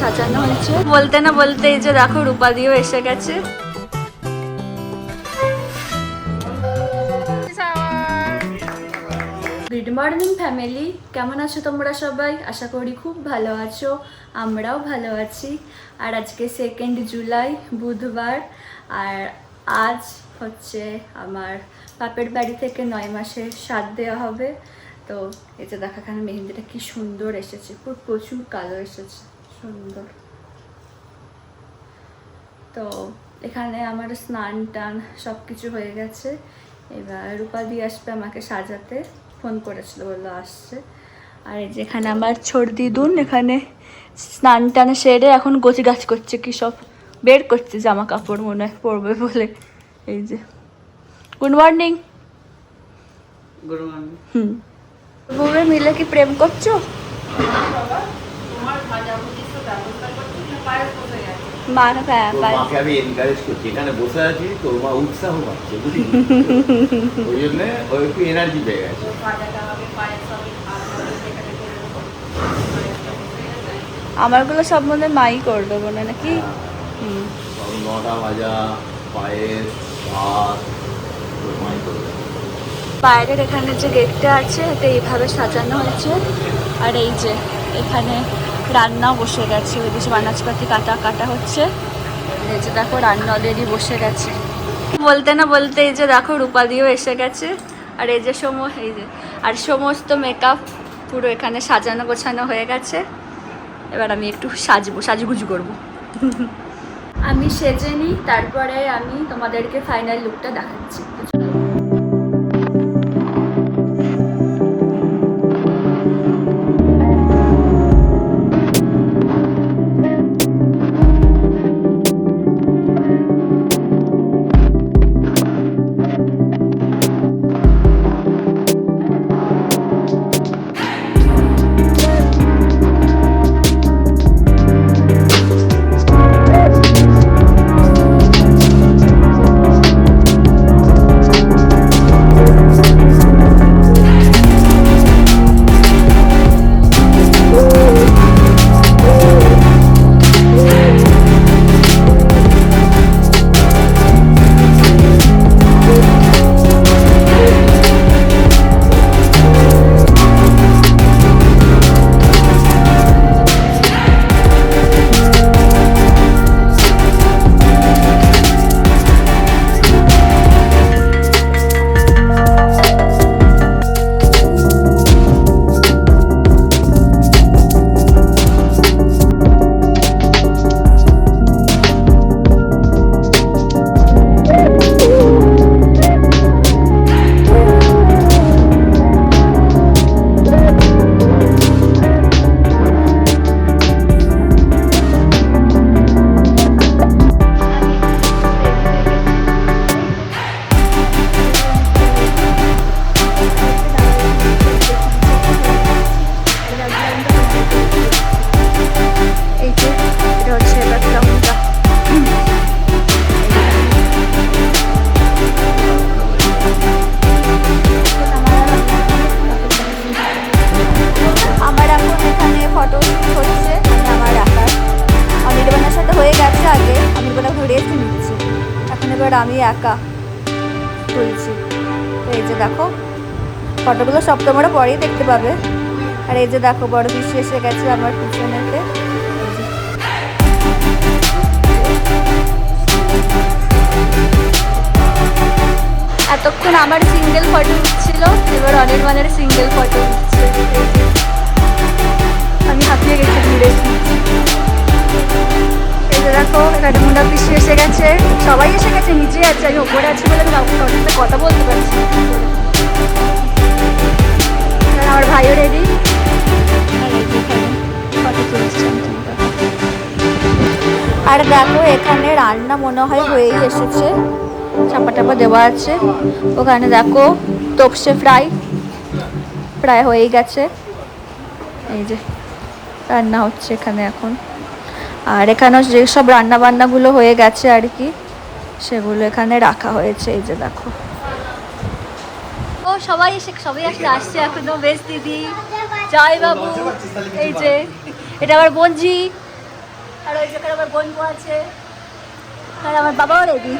সাজানো হয়েছে। বলতে না বলতে এই যে দেখো রূপাদিও এসে গেছে। গুড মর্নিং ফ্যামিলি কেমন আছো তোমরা সবাই? আশা করি খুব ভালো আছো। আমরাও ভালো আছি। আর আজকে সেকেন্ড জুলাই বুধবার। আর আজ হচ্ছে আমার বাপের বাড়ি থেকে নয় মাসে স্বাদ দেওয়া হবে। তো এই যে দেখা এখানে মেহেন্দিটা কি সুন্দর এসেছে। খুব প্রচুর কালো এসেছে। সুন্দর। তো এখানে আমার স্নান টান সব কিছু হয়ে গেছে। এবার রূপাদি আসবে আমাকে সাজাতে। ফোন করেছিল বলল আসছে। আর এই যে এখানে আমার ছোট দিদুন এখানে স্নান টান সেরে এখন গোছি গাছ করছে কি সব বের করছে জামা কাপড় মনে হয় পরবে বলে। এই যে। Good morning good morning hmm. বউয়ে মিলে কি প্রেম করছ? হ্যাঁ পায়ে- আমি এনকারেজ করছি। এখানে বসে আছি তোর মা উৎসাহ পাচ্ছে বুঝলি? ওই জন্য ওই একটু এনার্জি পেয়ে গেছে। আমারগুলো সব মনে মাই করে দেবো না নাকি? নটা ভাজা পায়েস ভাত মাই করবে বাইরের এখানে যে গেটটা আছে, এটা এইভাবে সাজানো হয়েছে। আর এই যে এখানে রান্নাও বসে গেছে। ওই যে বানাজপাতি কাটা কাটা হচ্ছে। এই যে দেখো, রান্না অলরেডি বসে গেছে। বলতে না বলতে এই যে দেখো রূপাদিও এসে গেছে। আর এই যে সম, এই যে, আর সমস্ত মেকআপ পুরো এখানে সাজানো গোছানো হয়ে গেছে। এবার আমি একটু সাজবো, সাজুগুজু করব। আমি সেজে নিই, তারপরে আমি তোমাদেরকে ফাইনাল লুকটা দেখাচ্ছি। ফটোগুলো সব তোমরা পরেই দেখতে পাবে। আর এই যে দেখো, বড় পিসি এসে গেছে আমার পিছনেতে। এতক্ষণ আমার সিঙ্গেল ফটো উঠছিল, এবার অনেক মানের সিঙ্গেল ফটো উঠছে। আমি হাঁপিয়ে গেছি ঘুরে এই যে দেখো, এখানে মুন্ডা পিসি এসে গেছে। সবাই এসে গেছে নিচে আছে, আমি ওপরে আছি বলে আমি কাউকে কথা বলতে পারছি আমার ভাইও রেডি আর দেখো, এখানে রান্না মনে হয় হয়েই এসেছে। চাপা টাপা দেওয়া আছে। ওখানে দেখো, তোপসে ফ্রাই প্রায় হয়েই গেছে। এই যে, রান্না হচ্ছে এখানে এখন। আর এখানেও যেসব রান্না বান্নাগুলো হয়ে গেছে আর কি, সেগুলো এখানে রাখা হয়েছে। এই যে দেখো। সবাই এসে, সবাই আসলে আসছে এখনও। বেশ দিদি, জয় বাবু, এই যে, এটা আমার বোনজি, আর ওই যেখানে আমার বন্ধু আছে, আর আমার বাবাও রেডি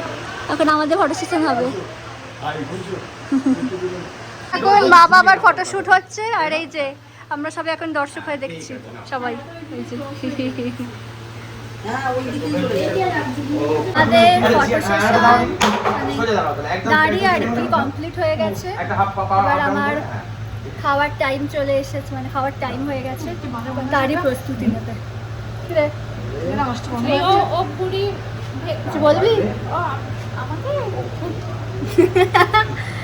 এখন আমাদের ফটো সেশন হবে। এখন মা বাবার ফটোশুট হচ্ছে, আর এই যে, আমরা সবাই এখন দর্শক হয়ে দেখছি, সবাই। এই যে। আমাদের ফটো সেশন দাঁড়িয়ে আর কি কমপ্লিট হয়ে গেছে। এবার আমার খাওয়ার টাইম চলে এসেছে মানে খাওয়ার টাইম হয়ে গেছে। তারই প্রস্তুতি নেবে। কি রে?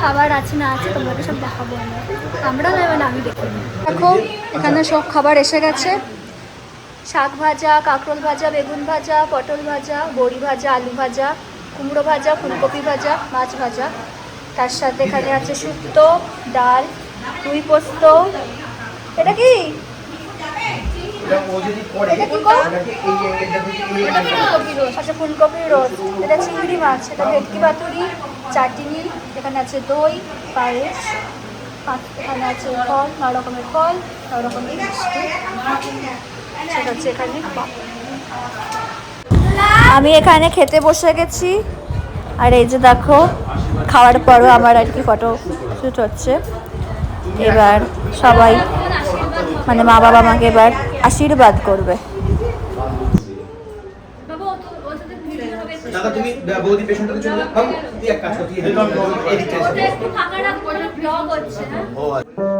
খাবার আছে, না আছে তোমাকে সব দেখাবো আমি দেখি দেখো, এখানে সব খাবার এসে গেছে। শাক ভাজা, কাঁকরোল ভাজা, বেগুন ভাজা, পটল ভাজা, বড়ি ভাজা, আলু ভাজা, কুমড়ো ভাজা, ফুলকপি ভাজা, মাছ ভাজা। তার সাথে এখানে আছে শুক্তো, ডাল, রুই পোস্ত। এটা কি? ফুলকপির রোল এটা চিংড়ি মাছ এটা ভেটকি পাতুরি চাটনি এখানে আছে দই পায়েস এখানে আছে ফল ন রকমের ফল ন রকমের মিষ্টি। সেটা হচ্ছে এখানে। আমি এখানে খেতে বসে গেছি। আর এই যে দেখো খাওয়ার পরও আমার আর কি ফটো শ্যুট হচ্ছে। এবার সবাই মানে মা বাবা আমাকে এবার আশীর্বাদ করবে। দাদা তুমি বৌদি পেশেন্টটাকে চলে যাও। তুই এক কাজ কর তুই এদিকে ব্লগ হচ্ছে আচ্ছা।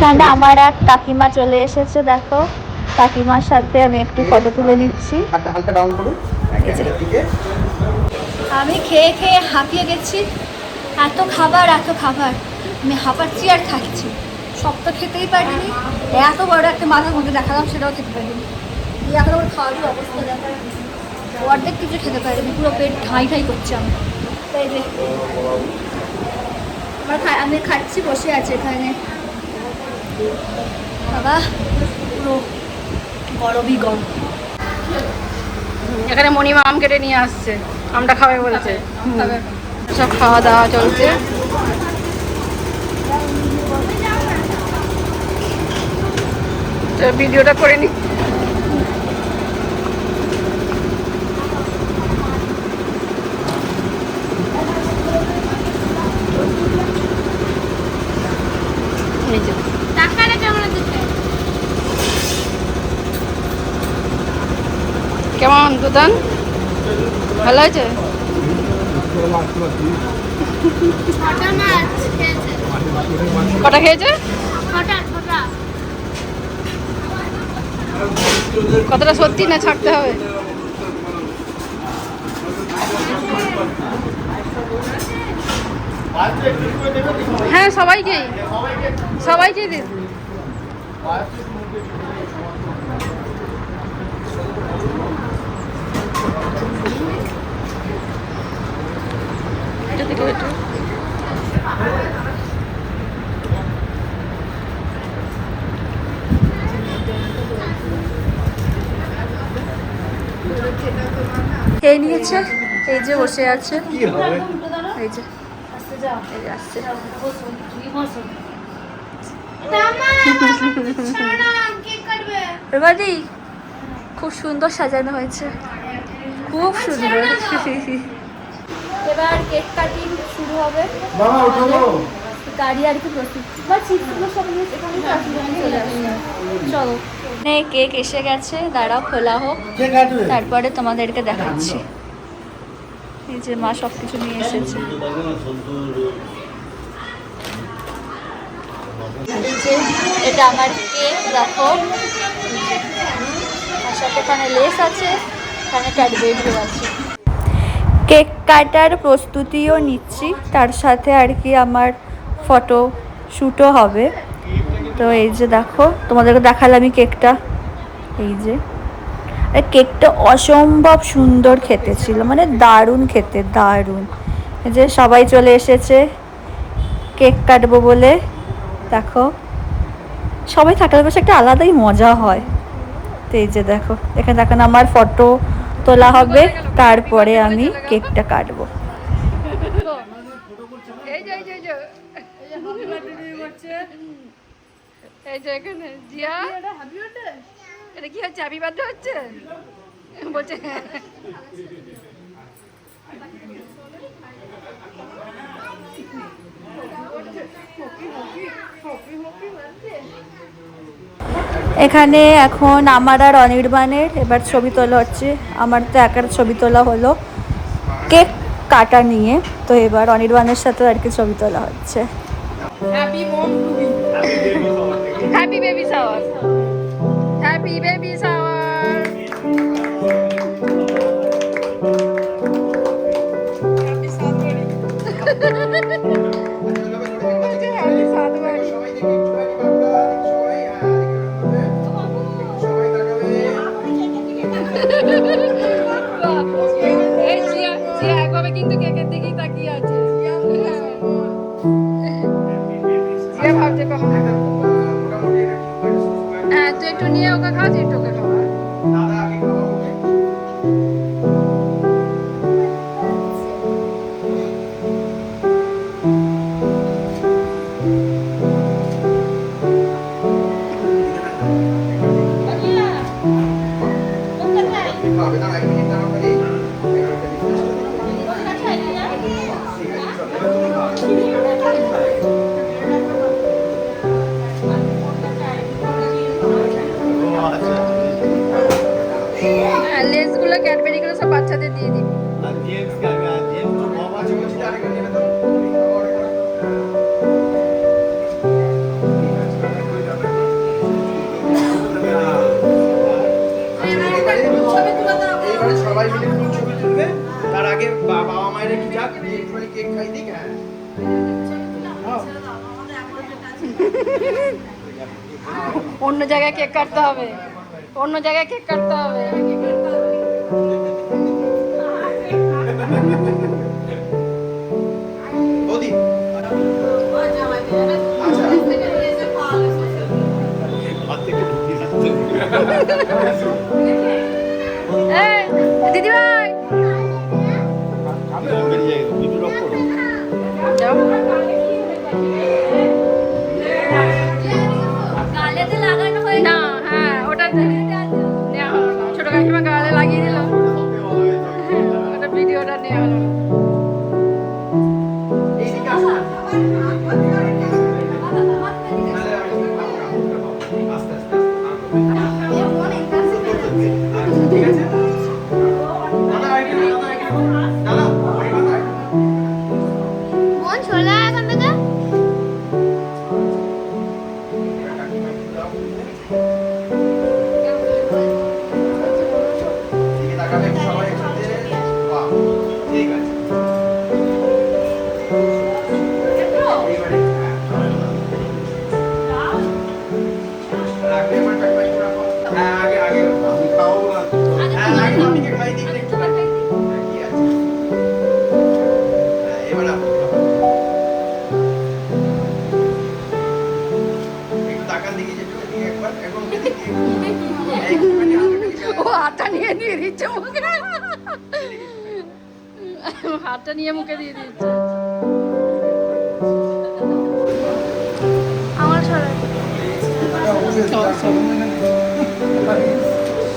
এখানে আমার এক কাকিমা চলে এসেছে দেখো। কাকিমার সাথে আমি একটু ফটো তুলে নিচ্ছি। আমি খেয়ে খেয়ে হাঁপিয়ে গেছি। এত খাবার এত খাবার। আমি হাঁপাচ্ছি আর খাচ্ছি। সব তো খেতেই পারিনি। এত বড় একটা মাথার মধ্যে দেখালাম সেটাও খেতে পারিনি। এই এখন ওর খাওয়ারই অবস্থা দেখা। অর্ধেক কিছু খেতে পারিনি পুরো পেট ঠাই ঠাই করছে আমার। আমার খা- আমি খাচ্ছি বসে আছি এখানে। এখানে মণিমা আম কেটে নিয়ে আসছে। আমটা খাবে বলছে। সব খাওয়া দাওয়া চলছে। ভিডিওটা করে নি এই যে কেমন ভালো আছে? কটা খেয়েছে? কতটা সত্যি না ছাড়তে হবে? হ্যাঁ সবাইকেই। সবাইকেই দিন। এটা থেকে এটা। খেয়ে নিয়েছে? এই যে বসে আছে। এই যে। এই যে আসছে। এবারে খুব সুন্দর সাজানো হয়েছে। খুব সুন্দর। এবার কেক কাটিং শুরু হবে। গাড়ি আর কি প্রস্তুত। বা চিপসগুলো সব নিয়ে এখানে চলে মানে কেক এসে গেছে দাঁড়াও খোলা হোক। তারপরে তোমাদেরকে দেখাচ্ছি। এই যে মা সব কিছু নিয়ে এসেছে। এটা আমার কেক দেখো। আর সাথে এখানে লেস আছে এখানে ক্যাডবেরিও আছে। কেক কাটার প্রস্তুতিও নিচ্ছি। তার সাথে আর কি আমার ফটো শ্যুটও হবে। তো এই যে দেখো, তোমাদেরকে দেখালাম আমি কেকটা এই যে। কেকটা অসম্ভব সুন্দর খেতে ছিল মানে দারুণ খেতে, দারুণ। এই যে সবাই চলে এসেছে কেক কাটবো বলে। দেখো, সবাই থাকলে বেশ একটা আলাদাই মজা হয়। তো এই যে দেখো, এখানে দেখেন আমার ফটো তোলা হবে, তারপরে আমি কেকটা কাটবো। এই যে এখানে, জিয়া। এটা কি হচ্ছে? হ্যাপি বার্থডে হচ্ছে? বলছে এখানে এখন আমার আর অনির্বাণের এবার ছবি তোলা হচ্ছে। আমার তো একার ছবি তোলা হলো। কেক কাটা নিয়ে তো এবার অনির্বাণের সাথে আর কি ছবি তোলা হচ্ছে। Happy baby shower happy baby shower এইবারে সবাই মিলে একটু ছবি তুলবে? তার আগে বাবা মায়ের একটু যাক দিয়ে একটুখানি কেক খাই দিক হ্যাঁ। অন্য জায়গায় কেক কাটতে হবে। অন্য জায়গায় কেক কাটতে হবে। বৌদি। আচ্ছা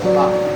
对吧。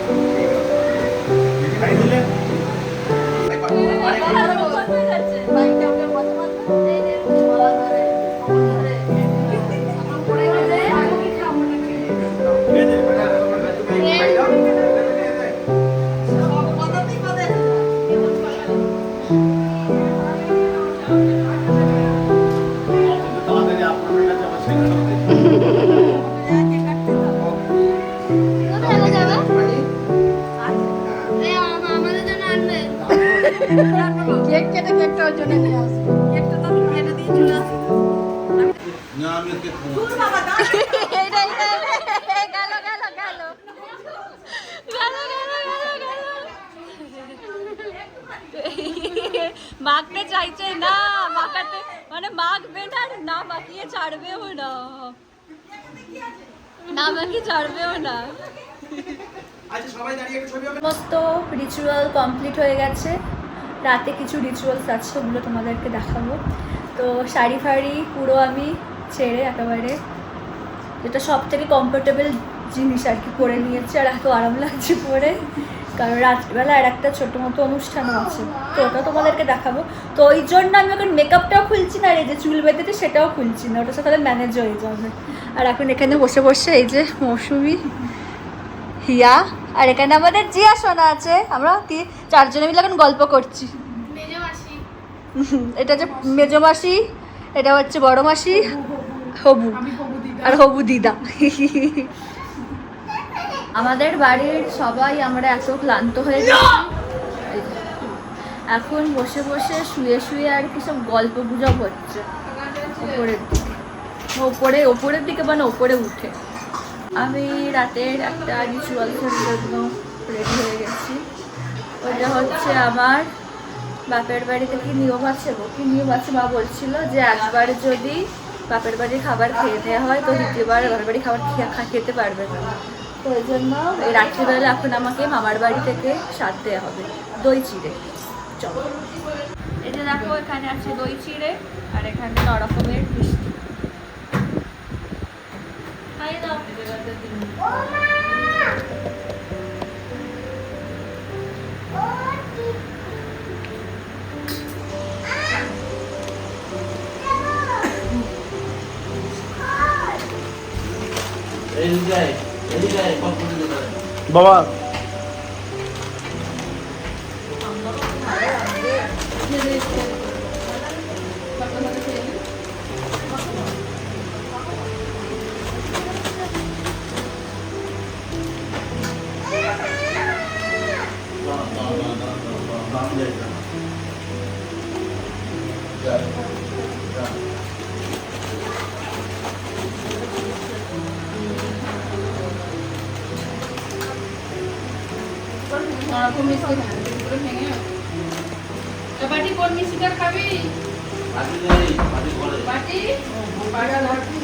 গেল গেল গেল। গেল মাখতে চাইছে না মাখাতে মানে মাখবে না আর না মাখিয়ে ছাড়বেও না। না মাখিয়ে ছাড়বেও না। আচ্ছা সবাই দাঁড়িয়ে একটু ছবি হবে সমস্ত রিচুয়াল কমপ্লিট হয়ে গেছে। রাতে কিছু রিচুয়ালস আছে ওগুলো তোমাদেরকে দেখাবো। তো শাড়ি ফাড়ি পুরো আমি ছেড়ে একেবারে যেটা সব থেকে কমফোর্টেবল জিনিস আর কি পরে নিয়েছি আর এত আরাম লাগছে পরে। কারণ রাত্রিবেলা আর একটা ছোটো মতো অনুষ্ঠানও আছে। তো ওটা তোমাদেরকে দেখাবো। তো ওই জন্য আমি এখন মেকআপটাও খুলছি না আর এই যে চুল বেঁধেতে সেটাও খুলছি না। ওটার সাথে ম্যানেজ হয়ে যাবে। আর এখন এখানে বসে বসে এই যে মৌসুমি হিয়া আর এখানে আমাদের জিয়া সোনা আছে। আমরা চারজনে মিলে এখন গল্প করছি। এটা হচ্ছে মেজো মাসি এটা হচ্ছে বড় মাসি। হবু। আর হবু দিদা। আমাদের বাড়ির সবাই আমরা এত ক্লান্ত হয়ে গেছি। এখন বসে বসে শুয়ে শুয়ে আর কি সব গল্প গুজব হচ্ছে। ওপরের দিকে। ওপরে ওপরের দিকে মানে ওপরে উঠে। আমি রাতের একটা রিচুয়ালসের জন্য রেডি হয়ে গেছি। ওটা হচ্ছে আমার বাপের বাড়িতে কি নিয়ম আছে কি নিয়ম আছে মা বলছিল যে একবার যদি বাপের বাড়ির খাবার খেয়ে নেওয়া হয়, তো দ্বিতীয়বার বাপের বাড়ির খাবার খেতে পারবে না। তো ওই জন্য এই রাত্রিবেলা এখন আমাকে মামার বাড়ি থেকে স্বাদ দেওয়া হবে, দই চিড়ে। চলো। যে দেখো, এখানে আছে দই চিড়ে, আর এখানে ন রকমের বাবা নরকম মিষ্টি ভেঙে বাটি কোন মিষ্টিটা খাবি? বাটি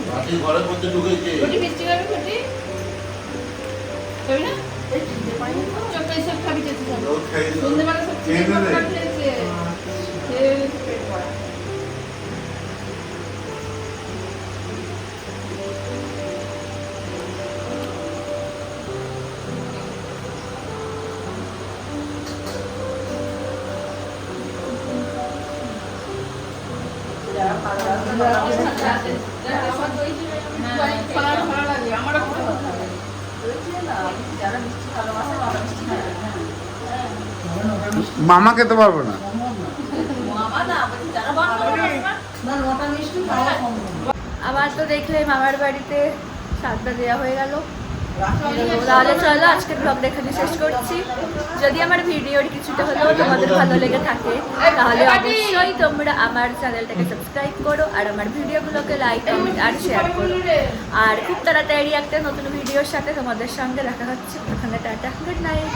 বাটি ঘরের মধ্যে ঢুকেছে। রুটি মিষ্টি খাবি রুটি? খাবি না? চোখে সব খাবি যেতে সন্ধ্যেবেলা সব খেয়েছে খেয়ে পেট ভরা। মামা খেতে পারব না। আবার তো দেখলে মামার বাড়িতে সাতটা দেওয়া হয়ে গেল। তাহলে চলো, আজকের ব্লগটা এখানে শেষ করছি। যদি আমার ভিডিওর কিছুটা হলেও তোমাদের ভালো লেগে থাকে, তাহলে অবশ্যই তোমরা আমার চ্যানেলটাকে সাবস্ক্রাইব করো আর আমার ভিডিওগুলোকে লাইক কমেন্ট আর শেয়ার করো। আর খুব তাড়াতাড়ি একটা নতুন ভিডিওর সাথে তোমাদের সঙ্গে দেখা হচ্ছে। ওখানে টাটা গুড নাইট